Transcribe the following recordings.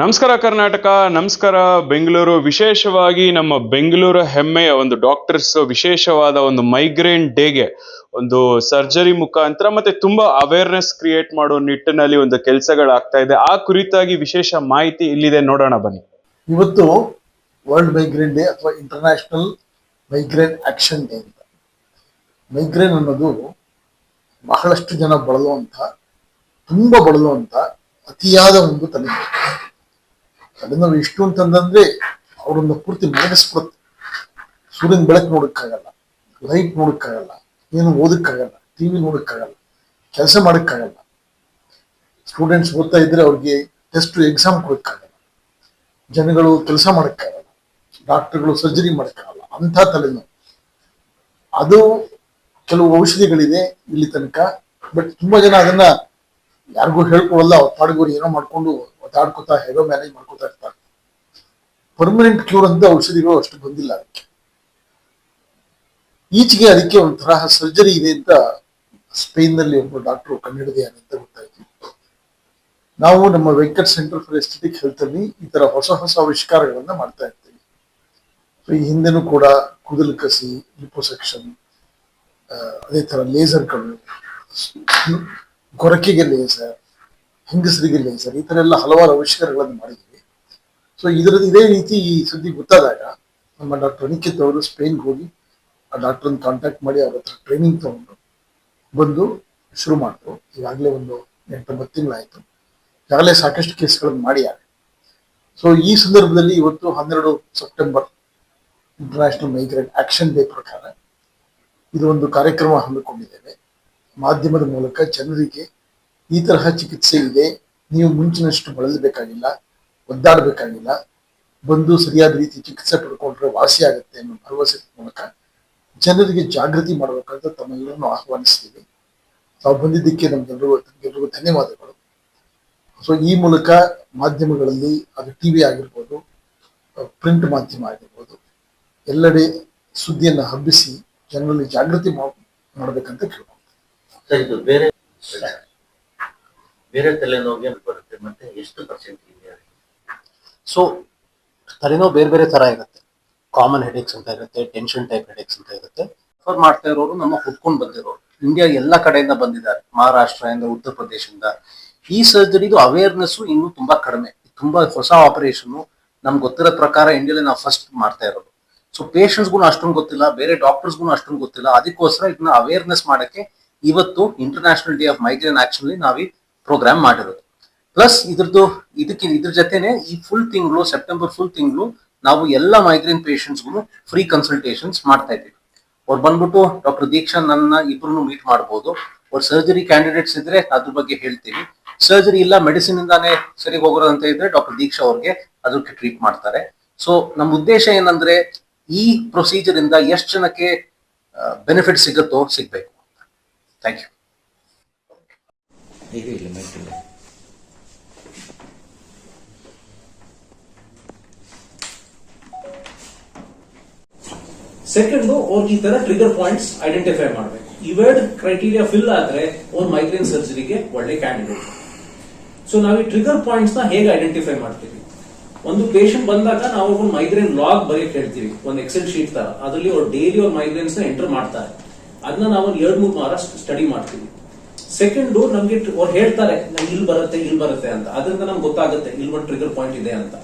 ನಮಸ್ಕಾರ ಕರ್ನಾಟಕ, ನಮಸ್ಕಾರ ಬೆಂಗಳೂರು. ವಿಶೇಷವಾಗಿ ನಮ್ಮ ಬೆಂಗಳೂರು ಹೆಮ್ಮೆಯ ಒಂದು ಡಾಕ್ಟರ್ಸ್ ವಿಶೇಷವಾದ ಒಂದು ಮೈಗ್ರೇನ್ ಡೇಗೆ ಒಂದು ಸರ್ಜರಿ ಮುಖಾಂತರ ಮತ್ತೆ ತುಂಬಾ ಅವೇರ್ನೆಸ್ ಕ್ರಿಯೇಟ್ ಮಾಡೋ ನಿಟ್ಟಿನಲ್ಲಿ ಒಂದು ಕೆಲಸಗಳಾಗ್ತಾ ಇದೆ. ಆ ಕುರಿತಾಗಿ ವಿಶೇಷ ಮಾಹಿತಿ ಇಲ್ಲಿದೆ. ನೋಡೋಣ, ಬನ್ನಿ. ಇವತ್ತು ವರ್ಲ್ಡ್ ಮೈಗ್ರೇನ್ ಡೇ ಅಥವಾ ಇಂಟರ್ನ್ಯಾಷನಲ್ ಮೈಗ್ರೇನ್ ಆಕ್ಷನ್ ಡೇ ಅಂತ. ಮೈಗ್ರೇನ್ ಅನ್ನೋದು ಬಹಳಷ್ಟು ಜನ ಬಳಲುವಂತ ತುಂಬಾ ಬಳಲುವಂತ ಅತಿಯಾದ ಒಂದು ತಲೆನೋವು. ತಲೆನೋವು ಎಷ್ಟು ಅಂತಂದ್ರೆ ಅವ್ರನ್ನ ಪೂರ್ತಿ ಮಲಗಿಸ್ಬಿಡುತ್ತೆ ಸೂರ್ಯನ ಬೆಳಕು ನೋಡಕ್ಕಾಗಲ್ಲ ಲೈಟ್ ನೋಡಕ್ಕಾಗಲ್ಲ, ಏನು ಓದಕ್ಕಾಗಲ್ಲ ಟಿವಿ ನೋಡಕ್ಕಾಗಲ್ಲ, ಕೆಲಸ ಮಾಡಕ್ಕಾಗಲ್ಲ. ಸ್ಟೂಡೆಂಟ್ಸ್ ಓದ್ತಾ ಇದ್ರೆ ಅವ್ರಿಗೆ ಟೆಸ್ಟ್ ಎಕ್ಸಾಮ್ ಕೊಡಕ್ಕಾಗಲ್ಲ. ಜನಗಳು ಕೆಲಸ ಮಾಡಕ್ಕಾಗಲ್ಲ. ಡಾಕ್ಟರ್ಗಳು ಸರ್ಜರಿ ಮಾಡಕ್ಕಾಗಲ್ಲ. ಅಂಥ ತಲೆನೋವು. ಅದು ಕೆಲವು ಔಷಧಿಗಳಿದೆ ಇಲ್ಲಿ ತನಕ ಬಟ್ ತುಂಬಾ ಜನ ಅದನ್ನ ಯಾರಿಗೂ ಹೇಳ್ಕೊಡಲ್ಲ, ಅವ್ರ ಪಾಡಿಗೋರು ಏನೋ ಮಾಡ್ಕೊಂಡು ಒತ್ತಾಡ್ಕೊತಾ ಹೇಗೋ ಮ್ಯಾನೇಜ್ ಮಾಡ್ಕೊತಾ ಇರ್ತಾರೆ. ಪರ್ಮನೆಂಟ್ ಕ್ಯೂರ್ ಅಂತ ಔಷಧಿಗಳು ಅಷ್ಟು ಬಂದಿಲ್ಲ ಅದಕ್ಕೆ. ಈಚೆಗೆ ಅದಕ್ಕೆ ಒಂಥರ ಸರ್ಜರಿ ಇದೆ ಅಂತ ಸ್ಪೇನ್ನಲ್ಲಿ ಒಬ್ಬ ಡಾಕ್ಟರ್ ಕಂಡುಹಿಡಿದಿದ್ದಾರೆ ಅಂತ ಗೊತ್ತಾಯ್ತು. ನಾವು ನಮ್ಮ Venkat centre for aesthetic health ಅಲ್ಲಿ ಈ ತರ ಹೊಸ ಹೊಸ ಆವಿಷ್ಕಾರಗಳನ್ನ ಮಾಡ್ತಾ ಇರ್ತೀವಿ. ಸೊ ಈ ಹಿಂದೆನೂ ಕೂಡ ಕೂದಲು ಕಸಿ ಲಿಪೋಸೆಕ್ಷನ್ ಅದೇ ತರ ಲೇಸರ್ಗಳು ಗೊರಕೆಗೆ ಲೇಸರ್ ಹೆಂಗಸರಿಗೆ ಸರ್. ಈ ಥರ ಎಲ್ಲ ಹಲವಾರು ಆವಿಷ್ಕಾರಗಳನ್ನು ಮಾಡಿದ್ವಿ. ಸೊ ಇದರದ್ದು ಇದೇ ರೀತಿ ಈ ಸುದ್ದಿ ಗೊತ್ತಾದಾಗ ನಮ್ಮ ಡಾಕ್ಟರ್ ಅನಿಕಿತ್ ಅವರು ಸ್ಪೇನ್ಗೆ ಹೋಗಿ ಆ ಡಾಕ್ಟರ್ನ ಕಾಂಟ್ಯಾಕ್ಟ್ ಮಾಡಿ ಅವ್ರ ಹತ್ರ ಟ್ರೈನಿಂಗ್ ತಗೊಂಡು ಬಂದು ಶುರು ಮಾಡಿದ್ರು ಈಗಾಗಲೇ ಒಂದು ಎಂಟೊಂಬತ್ತು ತಿಂಗಳಾಯಿತು. ಈಗಾಗಲೇ ಸಾಕಷ್ಟು ಕೇಸ್ಗಳನ್ನು ಮಾಡಿದ್ದಾರೆ ಸೊ ಈ ಸಂದರ್ಭದಲ್ಲಿ ಇವತ್ತು ಹನ್ನೆರಡು September international migraine action day ಪ್ರಕಾರ ಇದು ಒಂದು ಕಾರ್ಯಕ್ರಮ ಹಮ್ಮಿಕೊಂಡಿದ್ದೇವೆ. ಮಾಧ್ಯಮದ ಮೂಲಕ ಜನರಿಗೆ ಈ ತರಹ ಚಿಕಿತ್ಸೆ ಇದೆ ನೀವು ಮುಂಚಿನಷ್ಟು ಬಳಲಬೇಕಾಗಿಲ್ಲ ಒದ್ದಾಡಬೇಕಾಗಿಲ್ಲ, ಬಂದು ಸರಿಯಾದ ರೀತಿ ಚಿಕಿತ್ಸೆ ಪಡ್ಕೊಂಡ್ರೆ ವಾಸಿ ಆಗುತ್ತೆ ಅನ್ನೋ ಭರವಸೆ ಮೂಲಕ ಜನರಿಗೆ ಜಾಗೃತಿ ಮಾಡಬೇಕಂತ ತಮ್ಮೆಲ್ಲರನ್ನು ಆಹ್ವಾನಿಸ್ತೀವಿ. ತಾವು ಬಂದಿದ್ದಕ್ಕೆ ನಮ್ಗೆಲ್ಲರಿಗೂ ತಮಗೆಲ್ಲರಿಗೂ ಧನ್ಯವಾದಗಳು. ಸೊ ಈ ಮೂಲಕ ಮಾಧ್ಯಮಗಳಲ್ಲಿ ಅದು ಟಿವಿ ಆಗಿರ್ಬೋದು ಪ್ರಿಂಟ್ ಮಾಧ್ಯಮ ಆಗಿರ್ಬೋದು, ಎಲ್ಲೆಡೆ ಸುದ್ದಿಯನ್ನು ಹಬ್ಬಿಸಿ ಜನರಲ್ಲಿ ಜಾಗೃತಿ ಮಾಡಬೇಕಂತ ಕೇಳ್ಕೊಂಡು ಬೇರೆ ಬೇರೆ ತಲೆನೋವಿಗೆ ಬರುತ್ತೆ, ಮತ್ತೆ ಎಷ್ಟು ಪರ್ಸೆಂಟ್ ಇದೆ ಸೊ ತಲೆನೋವು ಬೇರೆ ಬೇರೆ ತರ ಇರುತ್ತೆ. ಕಾಮನ್ ಹೆಡೇಕ್ಸ್ ಅಂತ ಇರುತ್ತೆ ಟೆನ್ಷನ್ ಟೈಪ್ ಹೆಡೇಕ್ಸ್ ಅಂತ ಇರುತ್ತೆ. ರೆಫರ್ ಮಾಡ್ತಾ ಇರೋರು ನಮ್ಮ ಹುಡ್ಕೊಂಡು ಬಂದಿರೋರು. ಇಂಡಿಯಾ ಎಲ್ಲ ಕಡೆಯಿಂದ ಬಂದಿದ್ದಾರೆ. ಮಹಾರಾಷ್ಟ್ರದಿಂದ ಉತ್ತರ ಪ್ರದೇಶದಿಂದ. ಈ ಸರ್ಜರಿದು ಅವೇರ್ನೆಸ್ ಇನ್ನೂ ತುಂಬಾ ಕಡಿಮೆ. ತುಂಬಾ ಹೊಸ ಆಪರೇಷನ್ ನಮ್ಗೆ ಗೊತ್ತಿರೋ ಪ್ರಕಾರ ಇಂಡಿಯಾದಲ್ಲಿ ನಾವು ಫಸ್ಟ್ ಮಾಡ್ತಾ ಇರೋದು. ಸೊ ಪೇಷಂಟ್ಸ್ಗೂ ಅಷ್ಟೊಂದು ಗೊತ್ತಿಲ್ಲ, ಬೇರೆ ಡಾಕ್ಟರ್ಸ್ಗೂ ಅಷ್ಟೊಂದು ಗೊತ್ತಿಲ್ಲ. ಅದಕ್ಕೋಸ್ಕರ ಇದನ್ನ ಅವೇರ್ನೆಸ್ ಮಾಡಕ್ಕೆ ಇವತ್ತು international day of migraine action ನಾವು ಪ್ರೋಗ್ರಾಮ್ ಮಾಡಿರೋದು. ಪ್ಲಸ್ ಇದ್ರದ್ದು ಇದಕ್ಕೆ ಇದ್ರ ಜೊತೆನೆ ಈ ಫುಲ್ ತಿಂಗಳು ಸೆಪ್ಟೆಂಬರ್ ಫುಲ್ ತಿಂಗಳು ನಾವು ಎಲ್ಲ ಮೈಗ್ರೇನ್ ಪೇಷಂಟ್ಸ್ಗೂ ಫ್ರೀ ಕನ್ಸಲ್ಟೇಷನ್ಸ್ ಮಾಡ್ತಾ ಇದ್ದೀವಿ ಅವ್ರು ಬಂದ್ಬಿಟ್ಟು ಡಾಕ್ಟರ್ ದೀಕ್ಷಾ ನನ್ನ ಇಬ್ರು ಮೀಟ್ ಮಾಡ್ಬೋದು. ಅವ್ರ ಸರ್ಜರಿ ಕ್ಯಾಂಡಿಡೇಟ್ಸ್ ಇದ್ರೆ ಅದ್ರ ಬಗ್ಗೆ ಹೇಳ್ತೀವಿ ಸರ್ಜರಿ ಇಲ್ಲ ಮೆಡಿಸಿನ್ ಇಂದಾನೇ ಸರಿ ಹೋಗೋದಂತ ಇದ್ರೆ ಡಾಕ್ಟರ್ ದೀಕ್ಷಾ ಅವ್ರಿಗೆ ಅದಕ್ಕೆ ಟ್ರೀಟ್ ಮಾಡ್ತಾರೆ. ಸೊ ನಮ್ಮ ಉದ್ದೇಶ ಏನಂದ್ರೆ ಈ ಪ್ರೊಸೀಜರ್ ಇಂದ ಎಷ್ಟು ಜನಕ್ಕೆ ಬೆನಿಫಿಟ್ ಸಿಗುತ್ತೋ ಸಿಗ್ಬೇಕು ಥ್ಯಾಂಕ್ ಯು ಈಗ ಇಲ್ಲ ಇಲ್ಲ ಸೆಕೆಂಡ್ ಅವ್ರಿಗೆ ಈ ತರ ಟ್ರಿಗರ್ ಪಾಯಿಂಟ್ಸ್ ಐಡೆಂಟಿಫೈ ಮಾಡಬೇಕು. ಇವೆರಡು ಕ್ರೈಟೀರಿಯಾ ಫಿಲ್ ಆದ್ರೆ ಅವ್ರ ಮೈಗ್ರೇನ್ ಸರ್ಜರಿಗೆ ಒಳ್ಳೆ ಕ್ಯಾಂಡಿಡೇಟ್ ಸೊ ನಾವು ಈ ಟ್ರಿಗರ್ ಪಾಯಿಂಟ್ಸ್ನ ಹೇಗೆ ಐಡೆಂಟಿಫೈ ಮಾಡ್ತೀವಿ? ಒಂದು ಪೇಷಂಟ್ ಬಂದಾಗ ನಾವು ಅವ್ರ ಮೈಗ್ರೇನ್ ಲಾಗ್ ಬರೆಯಕ್ಕೆ ಹೇಳ್ತೀವಿ ಒಂದು ಎಕ್ಸೆಲ್ ಶೀಟ್ ತರ. ಅದರಲ್ಲಿ ಅವ್ರು ಡೈಲಿ ಅವ್ರ ಮೈಗ್ರೇನ್ಸ್ನ ಎಂಟರ್ ಮಾಡ್ತಾರೆ. ಅದನ್ನ ನಾವು ಎರಡ್, ಮೂರು ವಾರ ಸ್ಟಡಿ ಮಾಡ್ತೀವಿ. ಸೆಕೆಂಡ್ ನಮ್ಗೆ ಅವ್ರು ಹೇಳ್ತಾರೆ ಇಲ್ಲಿ ಬರುತ್ತೆ ಇಲ್ಲಿ ಬರುತ್ತೆ ಅಂತ. ಅದರಿಂದ ನಮ್ಗೆ ಗೊತ್ತಾಗುತ್ತೆ, ಇಲ್ಲಿ ಒಂದು ಟ್ರಿಗರ್ ಪಾಯಿಂಟ್ ಇದೆ ಅಂತ.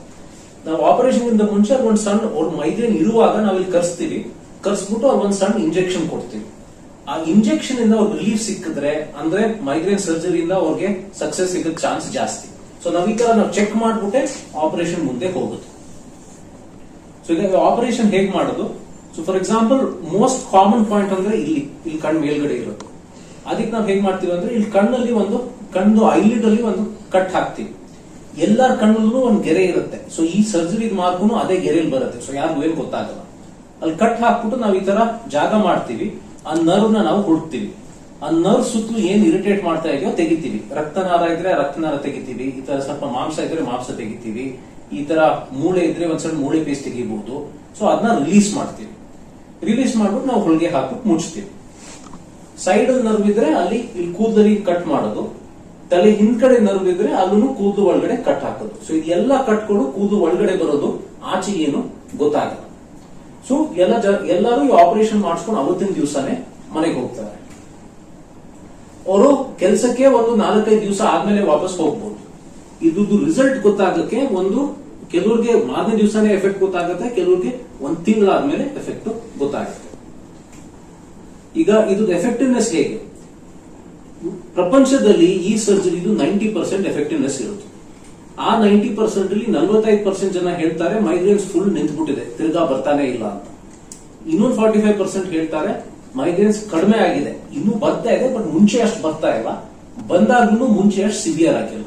ನಾವು ಆಪರೇಷನ್ ಇಂದ ಮುಂಚೆ ಒಂದು ಸಣ್ಣ ಅವ್ರ ಮೈಗ್ರೇನ್ ಇರುವಾಗ ನಾವು ಇಲ್ಲಿ ಕರ್ಸ್ತೀವಿ. ಕರ್ಸ್ಬಿಟ್ಟು ಅವ್ರ ಒಂದು ಸಣ್ಣ ಇಂಜೆಕ್ಷನ್ ಕೊಡ್ತೀವಿ. ಆ ಇಂಜೆಕ್ಷನ್ ಇಂದ ಅವ್ರಿಗೆ ರಿಲೀಫ್ ಸಿಕ್ಕಿದ್ರೆ, ಅಂದ್ರೆ ಮೈಗ್ರೇನ್ ಸರ್ಜರಿಯಿಂದ ಅವ್ರಿಗೆ ಸಕ್ಸಸ್ ಸಿಗೋದ್ ಚಾನ್ಸ್ ಜಾಸ್ತಿ. ಸೊ ನಾವ್ ಈ ನಾವು ಚೆಕ್ ಮಾಡ್ಬಿಟ್ಟೆ ಆಪರೇಷನ್ ಮುಂದೆ ಹೋಗುದು. ಸೊ ಈಗ ಆಪರೇಷನ್ ಹೇಗ್ ಮಾಡೋದು? So for example most common point ಅಂದ್ರೆ ಇಲ್ಲಿ ಇಲ್ಲಿ ಕಣ್ ಮೇಲ್ಗಡೆ ಇರೋದು. ಅದಕ್ಕೆ ನಾವು ಹೇಗ್ ಮಾಡ್ತೀವಿ ಅಂದ್ರೆ ಇಲ್ಲಿ ಕಣ್ಣಲ್ಲಿ ಒಂದು ಕಣ್ಣು ಐಲಿಡ್ ಅಲ್ಲಿ ಒಂದು ಕಟ್ ಹಾಕ್ತೀವಿ. ಎಲ್ಲರ ಕಣ್ಣಲ್ಲೂ ಒಂದು ಗೆರೆ ಇರುತ್ತೆ. ಸೊ ಈ ಸರ್ಜರಿ ಮಾರ್ಗು ಅದೇ ಗೆರೆಯಲ್ಲಿ ಬರುತ್ತೆ. ಸೊ ಯಾರಿಗೂ ಏನು ಗೊತ್ತಾಗಲ್ಲ. ಅಲ್ಲಿ ಕಟ್ ಹಾಕ್ಬಿಟ್ಟು ನಾವು ಈ ತರ ಜಾಗ ಮಾಡ್ತೀವಿ. ಆ ನರ್ವ್ ನಾವು ಹುಡುಕ್ತಿವಿ. ಆ ನರ್ವ್ ಸುತ್ತಲೂ ಏನ್ ಇರಿಟೇಟ್ ಮಾಡ್ತಾ ಇದೆಯೋ ತೆಗಿತೀವಿ. ರಕ್ತನಾರ ಇದ್ರೆ ರಕ್ತನಾರ ತೆಗಿತೀವಿ. ಈ ತರ ಸ್ವಲ್ಪ ಮಾಂಸ ಇದ್ರೆ ಮಾಂಸ ತೆಗಿತೀವಿ. ಈ ತರ ಮೂಳೆ ಇದ್ರೆ ಒಂದ್ ಸ್ವಲ್ಪ ಮೂಳೆ ಪೇಸ್ಟ್ ತೆಗಿಬಹುದು ಸೊ ಅದನ್ನ ರಿಲೀಸ್ ಮಾಡ್ತೀವಿ. ರಿಲೀಸ್ ಮಾಡ್ಬಿಟ್ಟು ನಾವು ಹೊಳಗೆ ಹಾಕ್ಬಿಟ್ಟು ಮುಚ್ತೀವಿ. ಸೈಡ್ ನರ್ವ್ ಇದ್ರೆ ಅಲ್ಲಿ ಇಲ್ಲಿ ಕೂದಲಲ್ಲಿ ಕಟ್ ಮಾಡೋದು, ತಲೆ ಹಿಂದ್ಗಡೆ ನರ್ವ್ ಇದ್ರೆ ಅಲ್ಲೂ ಕೂದಲು ಒಳಗಡೆ ಕಟ್ ಹಾಕೋದು. ಸೊ ಇದೆಲ್ಲ ಕಟ್ಕೊಂಡು ಕೂದಲು ಒಳಗಡೆ ಬರೋದು, ಆಚೆ ಏನು ಗೊತ್ತಾಗಲ್ಲ. ಸೊ ಎಲ್ಲ ಎಲ್ಲರೂ ಈ ಆಪರೇಷನ್ ಮಾಡಿಸ್ಕೊಂಡು ಅವತ್ತಿನ ದಿವಸನೇ ಮನೆಗೆ ಹೋಗ್ತಾರೆ. ಅವರು ಕೆಲಸಕ್ಕೆ ಒಂದು ನಾಲ್ಕೈದು ದಿವಸ ಆದ್ಮೇಲೆ ವಾಪಸ್ ಹೋಗ್ಬೋದು. ಇದ್ದು ರಿಸಲ್ಟ್ ಗೊತ್ತಾಗಕ್ಕೆ ಒಂದು, ಕೆಲವ್ರಿಗೆ ಮಾರನೇ ದಿವಸನೇ ಎಫೆಕ್ಟ್ ಗೊತ್ತಾಗುತ್ತೆ, ಕೆಲವ್ರಿಗೆ ಒಂದ್ ತಿಂಗಳಾದ್ಮೇಲೆ ಎಫೆಕ್ಟ್ ಗೊತ್ತಾಗುತ್ತೆ. ಈಗ ಇದು ಎಫೆಕ್ಟಿವ್ನೆಸ್ ಹೇಗೆ? ಪ್ರಪಂಚದಲ್ಲಿ ಈ ಸರ್ಜರಿದು ನೈಂಟಿ ಪರ್ಸೆಂಟ್ ಎಫೆಕ್ಟಿವ್ನೆಸ್ ಇರುತ್ತೆ. ಆ ನೈಂಟಿ ಪರ್ಸೆಂಟ್ ಅಲ್ಲಿ ನಲ್ವತ್ತೈದು ಪರ್ಸೆಂಟ್ ಜನ ಹೇಳ್ತಾರೆ ಮೈಗ್ರೇನ್ಸ್ ಫುಲ್ ನಿಂತ್ಬಿಟ್ಟಿದೆ, ತಿರ್ಗಾ ಬರ್ತಾನೆ ಇಲ್ಲ ಅಂತ. ಇನ್ನೊಂದು ಫಾರ್ಟಿ ಫೈವ್ ಪರ್ಸೆಂಟ್ ಹೇಳ್ತಾರೆ ಮೈಗ್ರೇನ್ಸ್ ಕಡಿಮೆ ಆಗಿದೆ. ಇನ್ನೂ ಬರ್ತಾ ಇದೆ ಬಟ್ ಮುಂಚೆ ಅಷ್ಟು ಬರ್ತಾ ಇಲ್ಲ. ಬಂದಾಗ್ಲೂ ಮುಂಚೆ ಅಷ್ಟು ಸಿವಿಯರ್ ಆಗಿಲ್ಲ.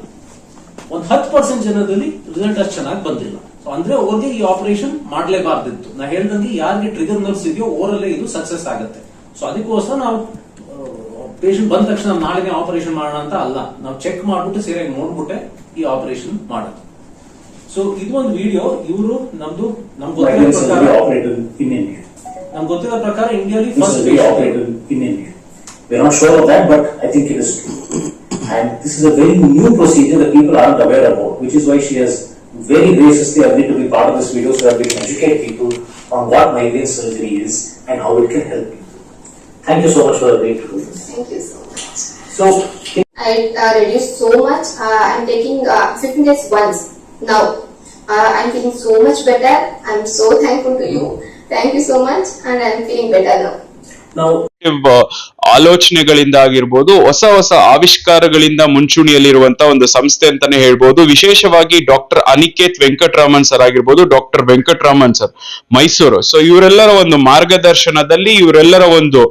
ಒಂದ್ ಹತ್ತು ಪರ್ಸೆಂಟ್ ಜನದಲ್ಲಿ ರಿಸಲ್ಟ್ ಅಷ್ಟು ಚೆನ್ನಾಗಿ ಬಂದಿಲ್ಲ. ಸೊ ಅಂದ್ರೆ ಅವ್ರಿಗೆ ಈ ಆಪರೇಷನ್ ಮಾಡಲೇಬಾರ್ದಿತ್ತು. ನಾ ಹೇಳ್ದಂಗೆ ಯಾರಿಗೆ ಟ್ರಿಗರ್ ನರ್ಸ್ ಇದೆಯೋ ಓರಲ್ಲೇ ಇದು ಸಕ್ಸಸ್ ಆಗುತ್ತೆ. ಸೊ ಅದಕ್ಕೋಸ್ಕರ ನಾವು ಪೇಷಂಟ್ ಬಂದ ತಕ್ಷಣ ನಾಳೆನೇ ಆಪರೇಷನ್ ಮಾಡೋಣ ಅಂತ ಅಲ್ಲ ನಾವು ಚೆಕ್ ಮಾಡ್ಬಿಟ್ಟು ಸರಿಯಾಗಿ ನೋಡ್ಬಿಟ್ಟೆ ಈ ಆಪರೇಷನ್ ಮಾಡೋದು ಸೊ ಇದು ಒಂದು ವಿಡಿಯೋ ಇವರು ನಮ್ದು ನಮ್ಗೆ ಗೊತ್ತಿರೋ ಪ್ರಕಾರ. ನಮ್ಗೆ ಗೊತ್ತಿರೋ ಪ್ರಕಾರ This first. We're not sure of that, but I think it is true. And this is a very new procedure that people aren't aware about, which is why she has very graciously agreed to be part of this video so that we can educate people on what migraine surgery is and how it can help people. Thank you so much for agreeing to do this. Thank you so much. So, I uh, reduced so much. Uh, I'm taking uh, 15 days once now. Uh, I'm feeling so much better. I'm so thankful to you. Thank you so much, and I'm feeling better now. now ಆಲೋಚನೆಗಳಿಂದ ಆಗಿರ್ಬೋದು ಹೊಸ ಹೊಸ ಆವಿಷ್ಕಾರಗಳಿಂದ ಮುಂಚೂಣಿಯಲ್ಲಿರುವಂತ ಒಂದು ಸಂಸ್ಥೆ ಅಂತಾನೆ ಹೇಳ್ಬೋದು. ವಿಶೇಷವಾಗಿ doctor Aniket Venkataraman sir ಆಗಿರ್ಬೋದು doctor Venkataraman sir Mysuru. So ಇವರೆಲ್ಲರ ಒಂದು ಮಾರ್ಗದರ್ಶನದಲ್ಲಿ ಇವರೆಲ್ಲರ ಒಂದು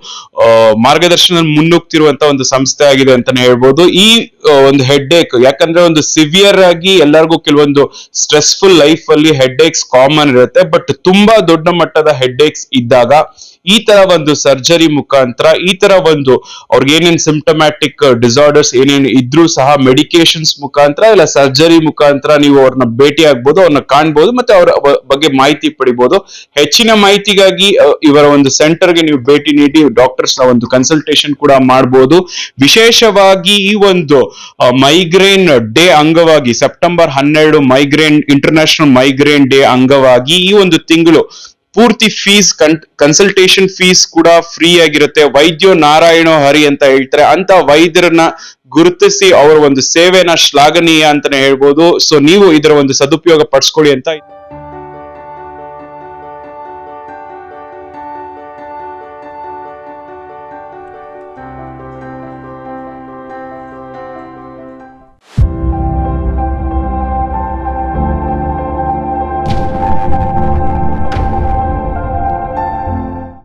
ಮಾರ್ಗದರ್ಶನ ಮುನ್ನುಗ್ತಿರುವಂತ ಒಂದು ಸಂಸ್ಥೆ ಆಗಿದೆ ಅಂತಾನೆ ಹೇಳ್ಬೋದು. ಈ ಒಂದು ಹೆಡ್ ಏಕ್ ಯಾಕಂದ್ರೆ ಒಂದು ಸಿವಿಯರ್ ಆಗಿ ಎಲ್ಲರಿಗೂ ಕೆಲವೊಂದು ಸ್ಟ್ರೆಸ್ಫುಲ್ ಲೈಫ್ ಅಲ್ಲಿ ಹೆಡ್ ಏಕ್ಸ್ ಕಾಮನ್ ಇರುತ್ತೆ. ಬಟ್ ತುಂಬಾ ದೊಡ್ಡ ಮಟ್ಟದ ಹೆಡ್ ಏಕ್ಸ್ ಇದ್ದಾಗ ಈ ತರ ಒಂದು ಸರ್ಜರಿ ಮುಖಾಂತರ ಈ ತರ ಒಂದು ಅವ್ರಿಗೆ ಏನೇನ್ ಸಿಂಪ್ಟಮ್ಯಾಟಿಕ್ ಡಿಸಾರ್ಡರ್ಸ್ ಏನೇನು ಇದ್ರೂ ಸಹ ಮೆಡಿಕೇಶನ್ಸ್ ಮುಖಾಂತರ ಇಲ್ಲ ಸರ್ಜರಿ ಮುಖಾಂತರ ನೀವು ಅವ್ರನ್ನ ಭೇಟಿ ಆಗ್ಬೋದು ಅವ್ರನ್ನ ಕಾಣ್ಬೋದು ಮತ್ತೆ ಅವರ ಬಗ್ಗೆ ಮಾಹಿತಿ ಪಡಿಬಹುದು ಹೆಚ್ಚಿನ ಮಾಹಿತಿಗಾಗಿ ಇವರ ಒಂದು ಸೆಂಟರ್ಗೆ ನೀವು ಭೇಟಿ ನೀಡಿ ಡಾಕ್ಟರ್ಸ್ನ ಒಂದು ಕನ್ಸಲ್ಟೇಷನ್ ಕೂಡ ಮಾಡಬಹುದು ವಿಶೇಷವಾಗಿ ಈ ಒಂದು ಮೈಗ್ರೇನ್ ಡೇ ಅಂಗವಾಗಿ ಸೆಪ್ಟೆಂಬರ್ ಹನ್ನೆರಡು ಮೈಗ್ರೇನ್ ಇಂಟರ್ನ್ಯಾಷನಲ್ ಮೈಗ್ರೇನ್ ಡೇ ಅಂಗವಾಗಿ ಈ ಒಂದು ತಿಂಗಳು ಪೂರ್ತಿ ಫೀಸ್ ಕನ್ಸಲ್ಟೇಷನ್ ಫೀಸ್ ಕೂಡ ಫ್ರೀ ಆಗಿರುತ್ತೆ. ವೈದ್ಯೋ ನಾರಾಯಣ ಹರಿ ಅಂತ ಹೇಳ್ತಾರೆ. ಅಂತ ವೈದ್ಯರನ್ನ ಗುರುತಿಸಿ ಅವರ ಒಂದು ಸೇವೆನ ಶ್ಲಾಘನೀಯ ಅಂತಾನೆ ಹೇಳ್ಬೋದು. ಸೊ ನೀವು ಇದರ ಒಂದು ಸದುಪಯೋಗ ಪಡಿಸ್ಕೊಳ್ಳಿ ಅಂತ